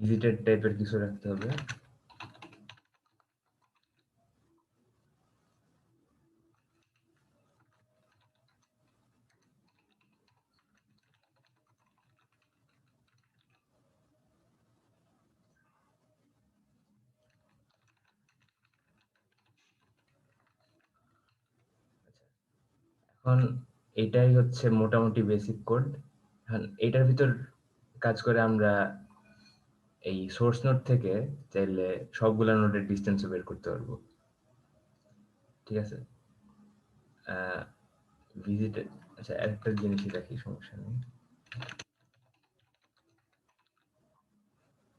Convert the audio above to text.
Visited টাইপের কিছু রাখতে হবে। এখন এটাই হচ্ছে মোটামুটি বেসিক কোড এখন এটার ভিতর কাজ করে আমরা এই সোর্স নোট থেকে চাইলে সবগুলা নোডের ডিস্টেন্সও বের করতে পারব। ঠিক আছে? ভিজিটেড আচ্ছা একটা জিনিসই রাখি সমস্যা নেই।